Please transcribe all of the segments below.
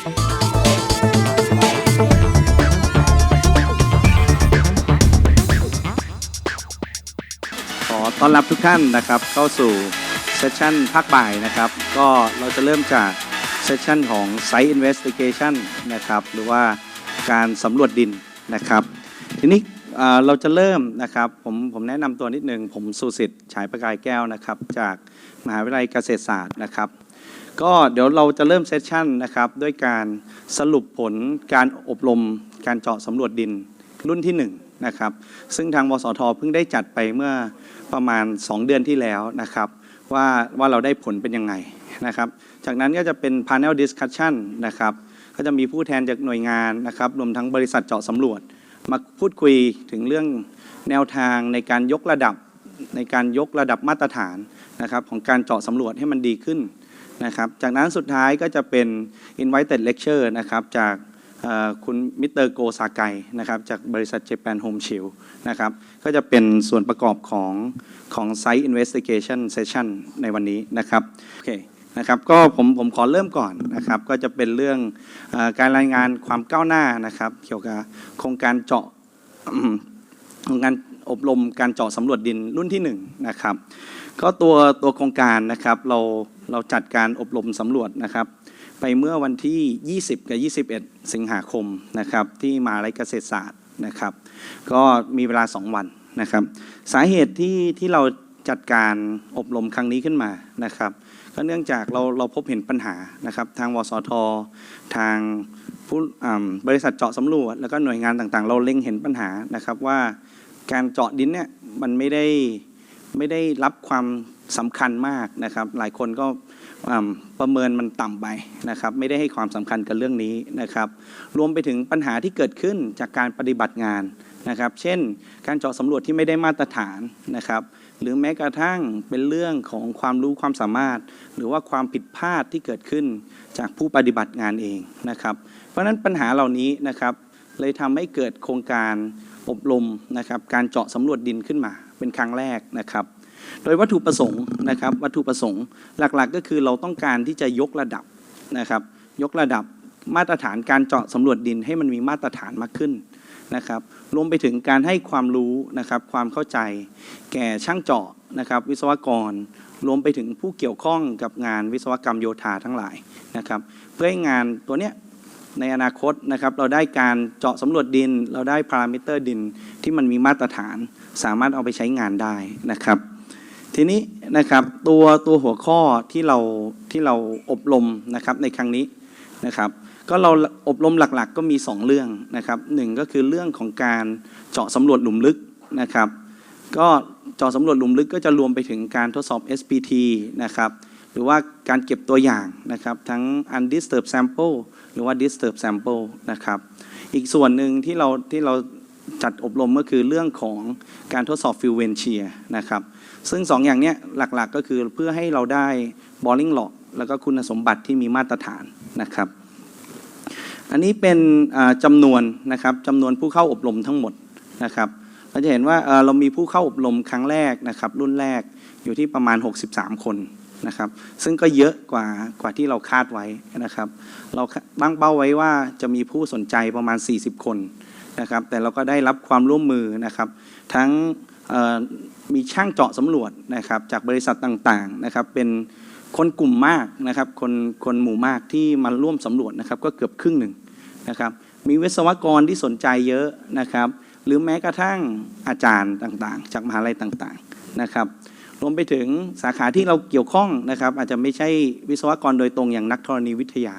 ขอต้อนรับทุกท่านนะครับเข้าสู่เซสชันภาคบ่ายนะครับ ก็เราจะเริ่มจากเซสชันของ Site Investigation นะครับหรือว่าการสำรวจดินนะครับทีนี้เอ่อเราจะเริ่มนะครับผมผมแนะนำตัวนิดนึง ผมสุสิทธิ์ฉายประกายแก้วนะครับ จากมหาวิทยาลัยเกษตรศาสตร์นะครับ ก็เดี๋ยวเราจะเริ่มเซสชันนะครับด้วยการสรุปผลการอบรมการเจาะสำรวจดินรุ่นที่1นงนะครับซึ่งทางวสทเพิ่งได้จัดไปเมื่อประมาณ 2 เดือนที่แล้วนะครับว่าว่าเราได้ผลเป็นยังไงนะครับจากนั้นก็จะเป็น panel discussion นะครับก็จะมีผู้แทนจากหน่วยงานนะครับรวมทั้งบริษัทเจาะสำรวจ มาพูดคุยถึงเรื่องแนวทางในการยกระดับในการยกระดับมาตรฐานนะครับของการเจาะสำรวจให้มันดีขึ้น นะครับ จากนั้นสุดท้ายก็จะเป็น invited lecture นะครับจากคุณมิสเตอร์โกซาไกนะครับจากบริษัท Japan Home Shield นะครับก็จะเป็นส่วนประกอบของของ Site Investigation Session ในวันนี้นะครับโอเคนะครับก็ผมผมขอเริ่มก่อนนะครับ ก็จะเป็นเรื่องออการรายงานความก้าวหน้านะครับ เกี่ยวกับโครงการเจาะโครงการอบรมการเจาะสำรวจดินรุ่นที่1นะครับก็ตัวตัวโครงการนะครับเรา เราจัดการอบรมสำรวจนะครับ ไปเมื่อวันที่ 20 กับ 21 สิงหาคมนะครับที่มหาลัยเกษตรศาสตร์นะครับ ก็มีเวลา 2 วันนะครับ สาเหตุที่ที่เราจัดการอบรมครั้งนี้ขึ้นมานะครับก็เนื่องจากเราเราพบเห็นปัญหานะครับ ทางวสท ทางผู้บริษัทเจาะสำรวจ แล้วก็หน่วยงานต่างๆ เราเล็งเห็นปัญหานะครับว่าการเจาะดินเนี่ยมันไม่ได้ไม่ได้รับความ สำคัญมากนะครับ หลายคนก็ประเมินมันต่ำไปนะครับ ไม่ได้ให้ความสำคัญกับเรื่องนี้นะครับ รวมไปถึงปัญหาที่เกิดขึ้นจากการปฏิบัติงานนะครับ เช่น การเจาะสำรวจที่ไม่ได้มาตรฐานนะครับหรือแม้กระทั่งเป็นเรื่องของความรู้ความสามารถ หรือว่าความผิดพลาดที่เกิดขึ้นจากผู้ปฏิบัติงานเองนะครับ เพราะฉะนั้นปัญหาเหล่านี้นะครับ เลยทำให้เกิดโครงการอบรมนะครับ การเจาะสำรวจดินขึ้นมาเป็นครั้งแรกนะครับ โดยวัตถุประสงค์นะครับวัตถุประสงค์หลักๆ ก็คือเราต้องการที่จะยกระดับนะครับยกระดับมาตรฐานการเจาะสำรวจดินให้มันมีมาตรฐานมากขึ้นนะครับรวมไปถึงการให้ความรู้นะครับความเข้าใจ แก่ช่างเจาะนะครับวิศวกร รวมไปถึงผู้เกี่ยวข้องกับงานวิศวกรรมโยธาทั้งหลายนะครับเพื่อให้งานตัวเนี้ยในอนาคตนะครับเราได้การเจาะสำรวจดิน เราได้พารามิเตอร์ดินที่มันมีมาตรฐาน สามารถเอาไปใช้งานได้นะครับ ทีนี้นะครับตัวตัวหัวข้อที่เราที่เราอบรมนะครับในครั้งนี้นะครับก็เราอบรมหลักๆ ก็มี 2 เรื่องนะครับหนึ่งก็คือเรื่องของการเจาะสำรวจหลุมลึกนะครับ ก็เจาะสำรวจหลุมลึกก็จะรวมไปถึงการทดสอบ SPT นะครับหรือว่าการเก็บตัวอย่างนะครับทั้ง undisturbed sample หรือว่า disturbed sample นะครับอีกส่วนหนึ่งที่เราที่เราจัดอบรมก็คือเรื่องของการทดสอบ field wind shear นะครับ ซึ่งสองอย่างนี้หลักๆก็คือเพื่อให้เราได้ boring log แล้วก็คุณสมบัติที่มีมาตรฐานนะครับ อันนี้เป็นอ่าจำนวนนะครับจำนวนผู้เข้าอบรมทั้งหมดนะครับเราจะเห็นว่าเรามีผู้เข้าอบรมครั้งแรกนะครับรุ่นแรกอยู่ที่ประมาณ 63 คนนะครับ ซึ่งก็เยอะกว่ากว่าที่เราคาดไว้นะครับ เราตั้งเป้าไว้ว่าจะมีผู้สนใจประมาณ 40 คนนะครับ แต่เราก็ได้รับความร่วมมือนะครับ ทั้ง มีช่างเจาะสำรวจนะครับจากบริษัทต่างๆนะครับเป็นคนกลุ่มมากนะครับคนคนหมู่มากที่มาร่วมสำรวจนะครับก็เกือบครึ่งหนึ่งนะครับมีวิศวกรที่สนใจเยอะนะครับหรือแม้กระทั่งอาจารย์ต่างๆ จากมหาลัยต่างๆนะครับรวมไปถึงสาขาที่เราเกี่ยวข้องนะครับอาจจะไม่ใช่วิศวกรโดยตรงอย่างนักธรณีวิทยา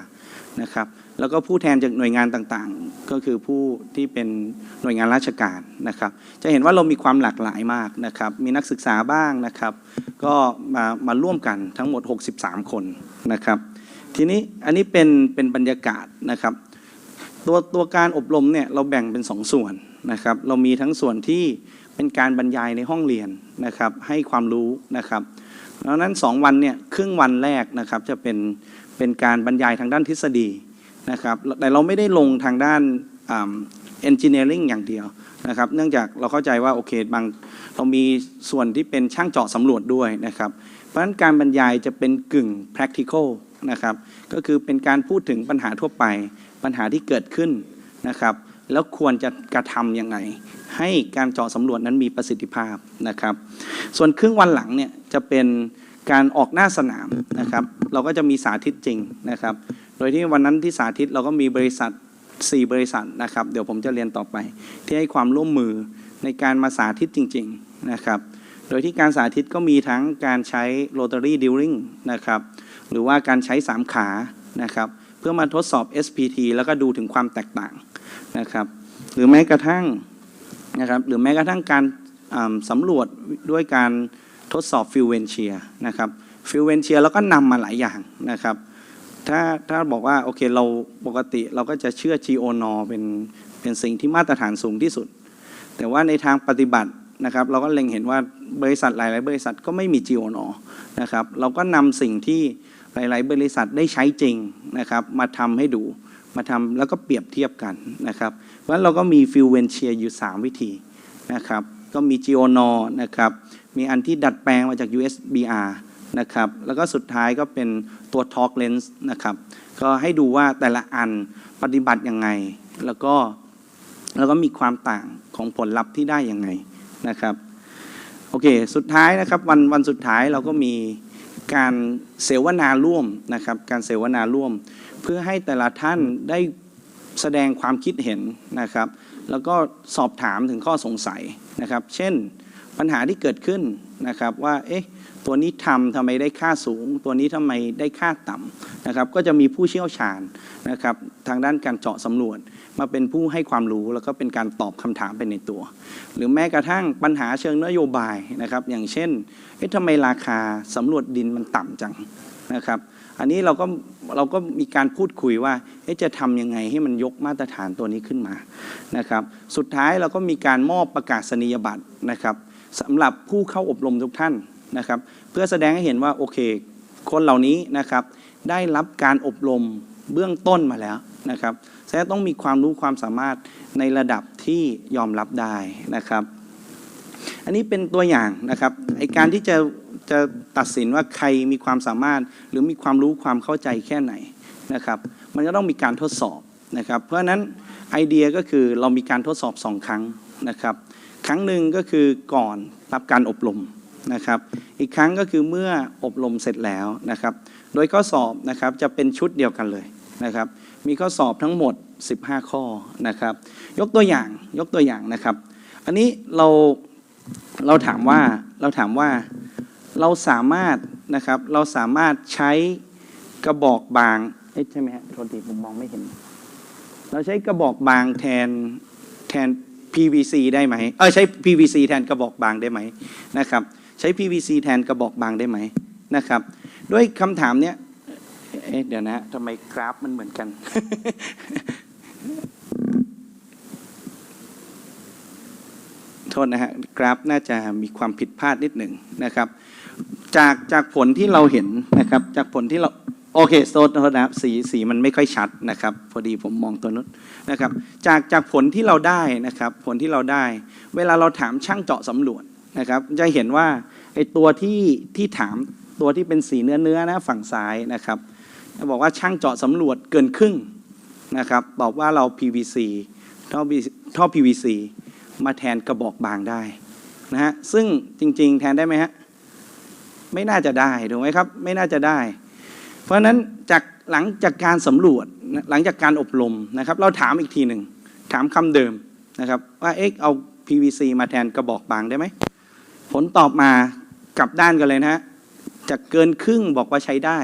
นะครับ แล้วก็ผู้แทนจากหน่วยงานต่างๆ ก็คือผู้ที่เป็นหน่วยงานราชการนะครับ จะเห็นว่าเรามีความหลากหลายมากนะครับ มีนักศึกษาบ้างนะครับ ก็มามาร่วมกันทั้งหมด 63 คนนะครับ ทีนี้อันนี้เป็นเป็นบรรยากาศนะครับ ตัวตัวการอบรมเนี่ยเราแบ่งเป็นสองส่วนนะครับ เรามีทั้งส่วนที่เป็นการบรรยายในห้องเรียนนะครับ ให้ความรู้นะครับดังนั้นสองวันเนี่ยครึ่งวันแรกนะครับจะเป็นเป็นการบรรยายทางด้านทฤษฎี นะครับแต่เราไม่ได้ลงทางด้านเอนจิเนียริงอย่างเดียวนะครับเนื่องจากเราเข้าใจว่าโอเคบางเรามีส่วนที่เป็นช่างเจาะสำรวจด้วยนะครับ เพราะฉะนั้นการบรรยายจะเป็นกึ่ง practical นะครับก็คือเป็นการพูดถึงปัญหาทั่วไป ปัญหาที่เกิดขึ้นนะครับ แล้วควรจะกระทำยังไง ให้การเจาะสำรวจนั้นมีประสิทธิภาพนะครับ ส่วนครึ่งวันหลังเนี่ยจะเป็นการออกหน้าสนามนะครับ เราก็จะมีสาธิตจริงนะครับ โดยที่วันนั้นที่สาธิตเราก็มีบริษัท 4 บริษัทนะครับ เดี๋ยวผมจะเรียนต่อไป ที่ให้ความร่วมมือในการมาสาธิตจริง ๆนะครับ โดยที่การสาธิตก็มีทั้งการใช้ rotary drilling นะครับหรือว่าการใช้ 3 ขานะครับเพื่อมาทดสอบ SPT แล้วก็ดูถึงความแตกต่างนะครับ หรือแม้กระทั่งนะครับหรือแม้กระทั่งการสำรวจด้วยการทดสอบฟิวเวนเชียนะครับฟิวเวนเชียแล้วก็นำมาหลายอย่างนะครับ ถ้าถ้าบอกว่าโอเคเราปกติเราก็จะเชื่อ GO n o เป็นเป็นสิ่งที่มาตรฐานสูงที่สุด แต่ว่าในทางปฏิบัตินะครับ เราก็เล็งเห็นว่าบริษัทหลาย ๆ บริษัทก็ไม่มี GO n o นะครับ เราก็นำสิ่งที่หลาย ๆ บริษัทได้ใช้จริงนะครับมาทำให้ดูมาทำแล้วก็เปรียบเทียบกันนะครับเพราะฉะนั้นเราก็มีฟิวเวนเชียอยู่ 3 วิธีนะครับก็มี GO n o นะครับมีอันที่ดัดแปลงมาจาก USBR นะครับ แล้วก็สุดท้ายก็เป็นตัว Talk Lens นะครับ ก็ให้ดูว่าแต่ละอันปฏิบัติยังไง แล้วก็แล้วก็มีความต่างของผลลัพธ์ที่ได้ยังไงนะครับ โอเค สุดท้ายนะครับวันวันสุดท้ายเราก็มีการเสวนาร่วมนะครับ การเสวนาร่วม เพื่อให้แต่ละท่านได้แสดงความคิดเห็นนะครับ แล้วก็สอบถามถึงข้อสงสัยนะครับ เช่นปัญหาที่เกิดขึ้นนะครับว่า เอ๊ะ ตัวนี้ทำทำไมได้ค่าสูง ตัวนี้ทำไมได้ค่าต่ำนะครับ ก็จะมีผู้เชี่ยวชาญนะครับทางด้านการเจาะสำรวจ มาเป็นผู้ให้ความรู้แล้วก็เป็นการตอบคำถามไปในตัว หรือแม้กระทั่งปัญหาเชิงนโยบายนะครับ อย่างเช่นเอ๊ะทำไมราคาสำรวจดินมันต่ำจังนะครับ อันนี้เราก็เราก็มีการพูดคุยว่าเอ๊ะจะทำยังไงให้มันยกมาตรฐานตัวนี้ขึ้นมานะครับ สุดท้ายเราก็มีการมอบประกาศนียบัตรนะครับสำหรับผู้เข้าอบรมทุกท่าน นะครับเพื่อแสดงให้เห็นว่าโอเค คนเหล่านี้นะครับได้รับการอบรมเบื้องต้นมาแล้วนะครับแสดงต้องมีความรู้ความสามารถในระดับที่ยอมรับได้นะครับ อันนี้เป็นตัวอย่างนะครับไอการที่จะจะตัดสินว่าใครมีความสามารถหรือมีความรู้ความเข้าใจแค่ไหนนะครับ มันก็ต้องมีการทดสอบนะครับ เพราะฉะนั้นไอเดียก็คือเรามีการทดสอบสองครั้งนะครับ ครั้งหนึ่งก็คือก่อนรับการอบรม นะครับ อีกครั้งก็คือเมื่ออบรมเสร็จแล้วนะครับ โดยข้อสอบนะครับจะเป็นชุดเดียวกันเลยนะครับ มีข้อสอบทั้งหมด 15 ข้อนะครับ ยกตัวอย่างยกตัวอย่างนะครับ อันนี้เราเราถามว่าเราถามว่าเราสามารถนะครับเราสามารถใช้กระบอกบางใช่ไหมฮะโทษทีผมมองไม่เห็น เราใช้กระบอกบางแทนแทน PVC ได้ไหมเออใช้ PVC แทนกระบอกบางได้ไหมนะครับ ใช้ PVC แทนกระบอกบางได้ไหมนะครับ ด้วยคำถามเนี้ยเเดี๋ยวนะทำไมกราฟมันเหมือนกัน โทษนะฮะกราฟน่าจะมีความผิดพลาดนิดหนึ่งนะครับ จากจากผลที่เราเห็นนะครับ จากผลที่เราโอเคโทษนะครับสีสีมันไม่ค่อยชัดนะครับ พอดีผมมองตัวนู้นนะครับ จากจากผลที่เราได้นะครับ ผลที่เราได้ เวลาเราถามช่างเจาะสำรวจ นะครับจะเห็นว่าไอ้ตัวที่ที่ถามตัวที่เป็นสีเนื้อเนื้อนะฝั่งซ้ายนะครับบอกว่าช่างเจาะสำรวจเกินครึ่งนะครับตอบว่าเรา PVC ท่อท่อ PVC มาแทนกระบอกบางได้นะฮะซึ่งจริงๆ แทนได้ไหมฮะไม่น่าจะได้ถูกไหมครับไม่น่าจะได้ เพราะฉะนั้นจากหลังจากการสำรวจหลังจากการอบรมนะครับ เราถามอีกทีหนึ่งถามคำเดิมนะครับว่าเอ๊ะเอา PVC มาแทนกระบอกบางได้ไหม ผลตอบมากลับด้านกันเลยนะฮะจากเกินครึ่งบอกว่าใช้ได้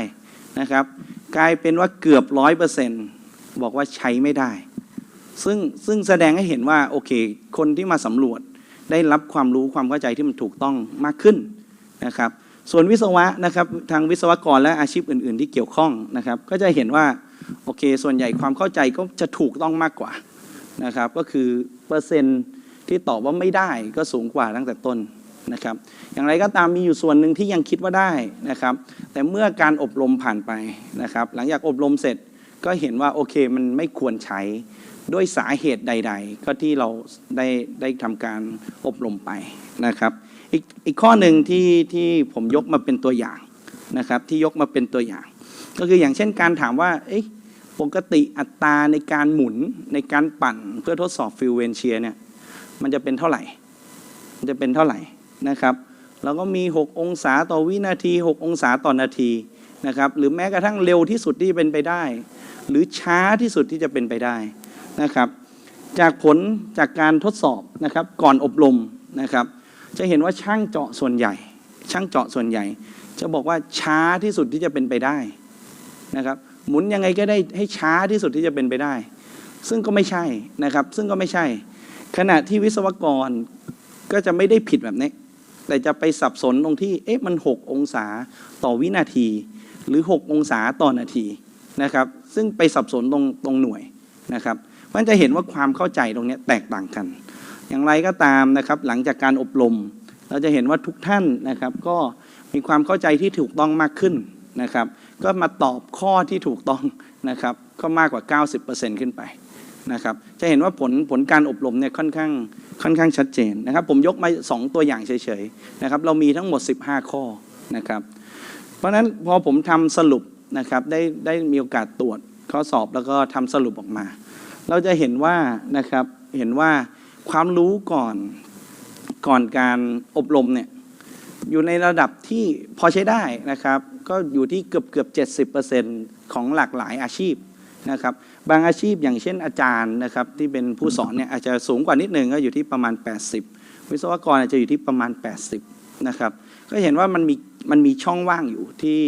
นะครับ กลายเป็นว่าเกือบร้อยเปอร์เซ็นต์บอกว่าใช้ไม่ได้ ซึ่งซึ่งแสดงให้เห็นว่าโอเค คนที่มาสำรวจได้รับความรู้ความเข้าใจที่มันถูกต้องมากขึ้นนะครับ ส่วนวิศวะนะครับทางวิศวกรและอาชีพอื่น ๆ ที่เกี่ยวข้องนะครับ ก็จะเห็นว่าโอเค ส่วนใหญ่ความเข้าใจก็จะถูกต้องมากกว่านะครับ ก็คือเปอร์เซ็นต์ที่ตอบว่าไม่ได้ก็สูงกว่าตั้งแต่ต้น นะครับ อย่างไรก็ตามมีอยู่ส่วนหนึ่งที่ยังคิดว่าได้นะครับ แต่เมื่อการอบรมผ่านไปนะครับ หลังจากอบรมเสร็จก็เห็นว่าโอเคมันไม่ควรใช้ด้วยสาเหตุใด ๆ ก็ที่เราได้ได้ทำการอบรมไปนะครับ อีกอีกข้อหนึ่งที่ที่ผมยกมาเป็นตัวอย่างนะครับ ที่ยกมาเป็นตัวอย่าง ก็คืออย่างเช่นการถามว่าเอ๊ะปกติอัตราในการหมุนในการปั่นเพื่อทดสอบฟิวเวนเชียเนี่ยมันจะเป็นเท่าไหร่ มันจะเป็นเท่าไหร่ นะครับ เราก็มี 6 องศาต่อวินาที 6 องศาต่อนาทีนะครับ หรือแม้กระทั่งเร็วที่สุดที่เป็นไปได้ หรือช้าที่สุดที่จะเป็นไปได้นะครับ จากผลจากการทดสอบนะครับก่อนอบรมนะครับ จะเห็นว่าช่างเจาะส่วนใหญ่ ช่างเจาะส่วนใหญ่ จะบอกว่าช้าที่สุดที่จะเป็นไปได้นะครับหมุนยังไงก็ได้ให้ช้าที่สุดที่จะเป็นไปได้ ซึ่งก็ไม่ใช่นะครับ ซึ่งก็ไม่ใช่ ขณะที่วิศวกรก็จะไม่ได้ผิดแบบนี้ แต่จะไปสับสนตรงที่เอ๊ะมัน 6 องศาต่อวินาที หรือ 6 องศาต่อนาทีนะครับ ซึ่งไปสับสนตรงตรงหน่วยนะครับมันจะเห็นว่าความเข้าใจตรงนี้แตกต่างกัน อย่างไรก็ตามนะครับหลังจากการอบรม เราจะเห็นว่าทุกท่านนะครับ ก็มีความเข้าใจที่ถูกต้องมากขึ้นนะครับ ก็มาตอบข้อที่ถูกต้องนะครับ ก็มากกว่า 90%ขึ้นไปนะครับ จะเห็นว่าผลผลการอบรมเนี่ยค่อนข้าง ค่อนข้างชัดเจนนะครับ ผมยกมา 2 ตัวอย่างเฉยๆนะครับเรามีทั้งหมด 15 ข้อนะครับ เพราะฉะนั้นพอผมทำสรุปนะครับได้ได้มีโอกาสตรวจข้อสอบแล้วก็ทำสรุปออกมา เราจะเห็นว่านะครับเห็นว่าความรู้ก่อนก่อนการอบรมเนี่ยอยู่ในระดับที่พอใช้ได้นะครับ ก็อยู่ที่เกือบเกือบเจ็ดสิบเปอร์เซ็นต์ของหลากหลายอาชีพ นะครับบางอาชีพอย่างเช่นอาจารย์นะครับที่เป็นผู้สอนเนี่ยอาจจะสูงกว่านิดหนึ่งก็อยู่ที่ประมาณ 80 วิศวกรอาจจะอยู่ที่ประมาณ 80นะครับก็เห็นว่ามันมีมันมีช่องว่างอยู่ที่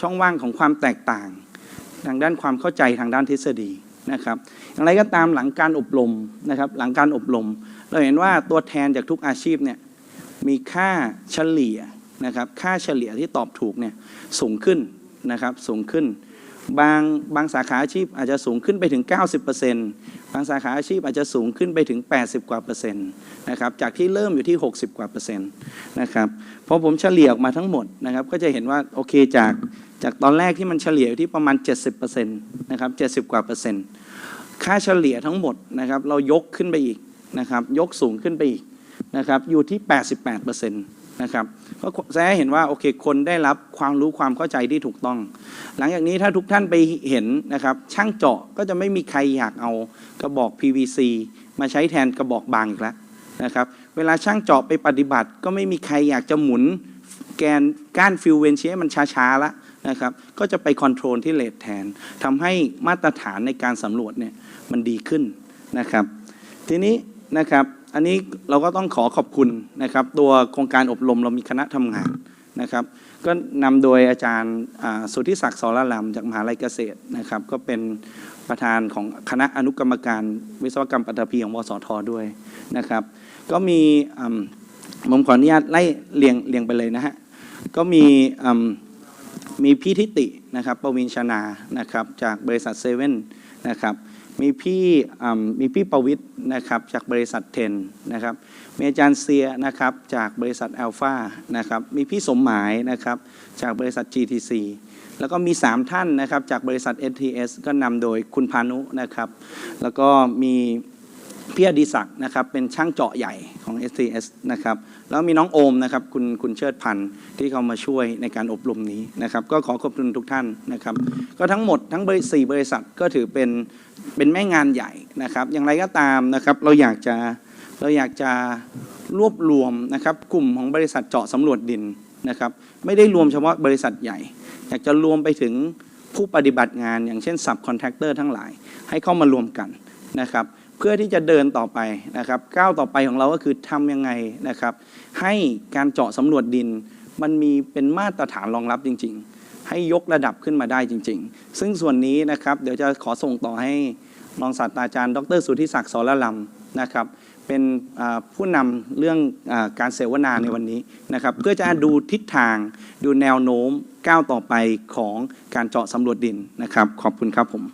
ช่องว่างของความแตกต่าง ทางด้านความเข้าใจทางด้านทฤษฎีนะครับอย่างไรก็ตามหลังการอบรมนะครับหลังการอบรม เราเห็นว่าตัวแทนจากทุกอาชีพเนี่ยมีค่าเฉลี่ยนะครับค่าเฉลี่ยที่ตอบถูกเนี่ยสูงขึ้นนะครับสูงขึ้น บางบางสาขาอาชีพอาจจะสูงขึ้นไปถึง 90%บางสาขาอาชีพอาจจะสูงขึ้นไปถึง 80 กว่าเปอร์เซ็นต์นะครับจากที่เริ่มอยู่ที่ 60 กว่าเปอร์เซ็นต์นะครับพอผมเฉลี่ยออกมาทั้งหมดนะครับก็จะเห็นว่าโอเคจากจากตอนแรกที่มันเฉลี่ยอยู่ที่ประมาณ 70%นะครับ70 กว่าเปอร์เซ็นต์ค่าเฉลี่ยทั้งหมดนะครับเรายกขึ้นไปอีกนะครับยกสูงขึ้นไปอีกนะครับอยู่ที่ 88%น นะครับก็แสดงเห็นว่าโอเคคนได้รับความรู้ความเข้าใจที่ถูกต้อง หลังจากนี้ถ้าทุกท่านไปเห็นนะครับช่างเจาะก็จะไม่มีใครอยากเอากระบอก PVC มาใช้แทนกระบอกบางอีกแล้วนะครับเวลาช่างเจาะไปปฏิบัติ ก็ไม่มีใครอยากจะหมุนแกนก้านฟิวเวนเชียมันช้าๆละนะครับก็จะไปคอนโทรลที่เลทแทนทำให้มาตรฐานในการสำรวจเนี่ยมันดีขึ้นนะครับทีนี้นะครับอันนี้เราก็ต้องขอขอบคุณนะครับ ตัวโครงการอบรมเรามีคณะทำงานนะครับ ก็นำโดยอาจารย์สุทธิศักดิ์สรลำจากมหาลัยเกษตรนะครับ ก็เป็นประธานของคณะอนุกรรมการวิศวกรรมปัตภีของวสทด้วยนะครับ ก็มีมผมขออนุญาตไล่เรียงเรียงไปเลยนะฮะก็มีมมีพี่ทิตินะครับประวินชนานะครับจากบริษัทเซเว่นนะครับ มีพี่มมีพี่ประวิทย์นะครับจากบริษัทเทนนะครับมีอาจารย์เซียนะครับจากบริษัทอัลฟานะครับมีพี่สมหมายนะครับจากบริษัท GTC แล้วก็มี 3 ท่านนะครับจากบริษัท STS ก็นำโดยคุณพานุนะครับแล้วก็มี พี่อดิศักดิ์นะครับเป็นช่างเจาะใหญ่ของ STS นะครับแล้วมีน้องโอมนะครับคุณคุณเชิดพันธ์ที่เขามาช่วยในการอบรมนี้นะครับก็ขอขอบคุณทุกท่านนะครับก็ทั้งหมดทั้งบริสี่บริษัทก็ถือเป็นเป็นแม่งานใหญ่นะครับอย่างไรก็ตามนะครับเราอยากจะเราอยากจะรวบรวมนะครับกลุ่มของบริษัทเจาะสำรวจดินนะครับไม่ได้รวมเฉพาะบริษัทใหญ่ อยากจะรวมไปถึงผู้ปฏิบัติงานอย่างเช่นสับคอนแทคเตอร์ทั้งหลาย ให้เข้ามารวมกันนะครับ เพื่อที่จะเดินต่อไปนะครับ ก้าวต่อไปของเราก็คือทำยังไงนะครับ ให้การเจาะสำรวจดิน มันมีเป็นมาตรฐานรองรับจริง ๆ ให้ยกระดับขึ้นมาได้จริง ๆ ซึ่งส่วนนี้นะครับเดี๋ยวจะขอส่งต่อให้รองศาสตราจารย์ ดรสุทธิศักดิ์สรลำนะครับเป็นผู้นำเรื่องอการเสวนาในวันนี้นะครับ เพื่อจะดูทิศทางดูแนวโน้มก้าวต่อไปของการเจาะสำรวจดินนะครับ ขอบคุณครับผม